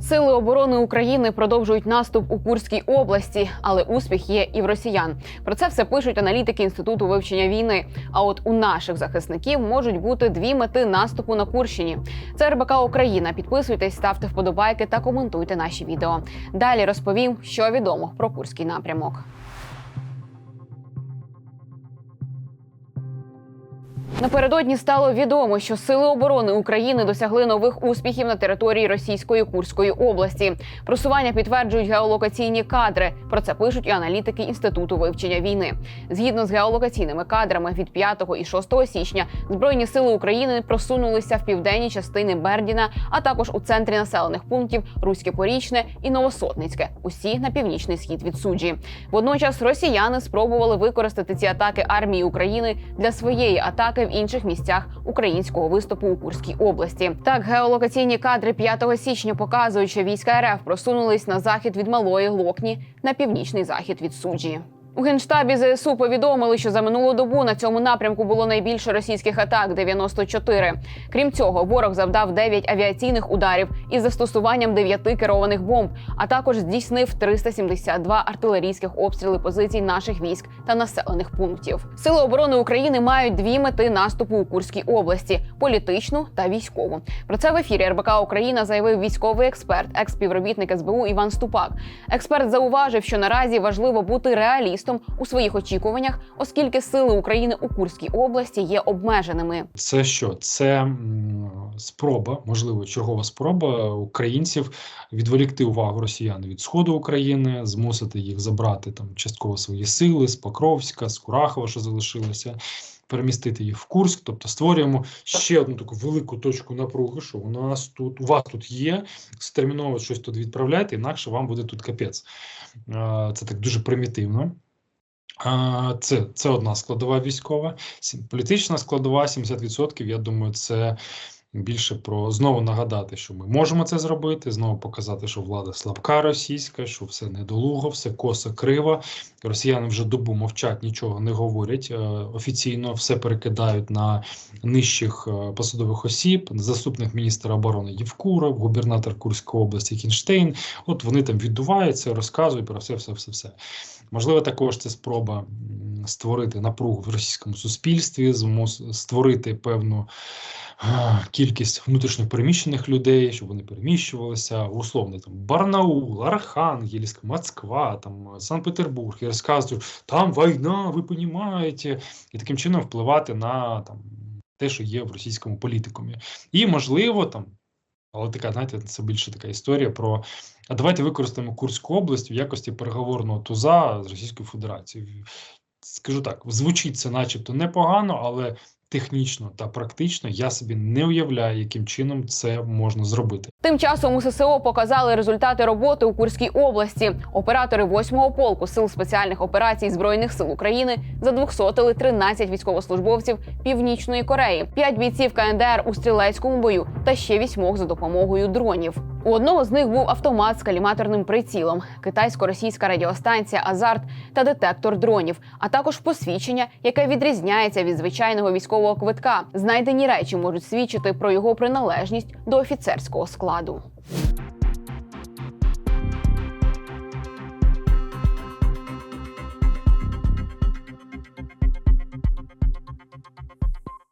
Сили оборони України продовжують наступ у Курській області, але успіх є і в росіян. Про це все пишуть аналітики інституту вивчення війни. А от у наших захисників можуть бути дві мети наступу на Курщині. Це РБК Україна. Підписуйтесь, ставте вподобайки та коментуйте наші відео. Далі розповім, що відомо про курський напрямок. Напередодні стало відомо, що сили оборони України досягли нових успіхів на території російської Курської області. Просування підтверджують геолокаційні кадри. Про це пишуть і аналітики інституту вивчення війни. Згідно з геолокаційними кадрами, від 5 і 6 січня збройні сили України просунулися в південні частини Бердіна, а також у центрі населених пунктів Руське Порічне і Новосотницьке, усі на північний схід від суджі. Водночас росіяни спробували використати ці атаки армії України для своєї атаки в інших місцях українського виступу у Курській області. Так, геолокаційні кадри 5 січня показують, що війська РФ просунулись на захід від малої Локні на північний захід від суджі. У генштабі ЗСУ повідомили, що за минулу добу на цьому напрямку було найбільше російських атак 94. Крім цього, ворог завдав 9 авіаційних ударів із застосуванням 9 керованих бомб, а також здійснив 372 артилерійських обстріли позицій наших військ та населених пунктів. Сили оборони України мають дві мети наступу у Курській області: політичну та військову. Про це в ефірі РБК Україна заявив військовий експерт, екс-співробітник СБУ Іван Ступак. Експерт зауважив, що наразі важливо бути реалістом у своїх очікуваннях, оскільки сили України у Курській області є обмеженими. Це що? Це спроба, можливо, чергова спроба українців відволікти увагу росіян від сходу України, змусити їх забрати там частково свої сили з Покровська, з Курахова, що залишилося. Перемістити їх в Курськ, тобто створюємо ще одну таку велику точку напруги, що у нас тут у вас тут є, терміново щось тут відправляйте, інакше вам буде тут капець. Це так дуже примітивно. Це, це одна складова військова. Політична складова 70%, я думаю, це більше про знову нагадати, що ми можемо це зробити, знову показати, що влада слабка російська, що все недолуго, все косо криво. Росіяни вже добу мовчать, нічого не говорять. е, Офіційно все перекидають на нижчих е, посадових осіб, заступник міністра оборони Євкуров, губернатор Курської області Кінштейн. От вони там віддуваються, розказують про все, все, все, все. Можливо, також це спроба створити напругу в російському суспільстві, створити певну кількість внутрішньо переміщених людей, щоб вони переміщувалися, условно там Барнаул, Архангельськ, Москва, там Санкт-Петербург, і розказують, там війна, ви розумієте, і таким чином впливати на там те, що є в російському політикумі. І можливо там. Але така, знаєте, це більше така історія про а давайте використаємо Курську область в якості переговорного туза з Російською Федерацією. Скажу так, звучить це начебто непогано, але технічно та практично я собі не уявляю, яким чином це можна зробити. Тим часом у ССО показали результати роботи у Курській області. Оператори 8-го полку сил спеціальних операцій збройних сил України задвохсотили 13 військовослужбовців Північної Кореї, 5 бійців КНДР у стрілецькому бою та ще вісьмох за допомогою дронів. У одного з них був автомат з каліматорним прицілом, китайсько-російська радіостанція Азарт та детектор дронів, а також посвідчення, яке відрізняється від звичайного військового квитка. Знайдені речі можуть свідчити про його приналежність до офіцерського складу.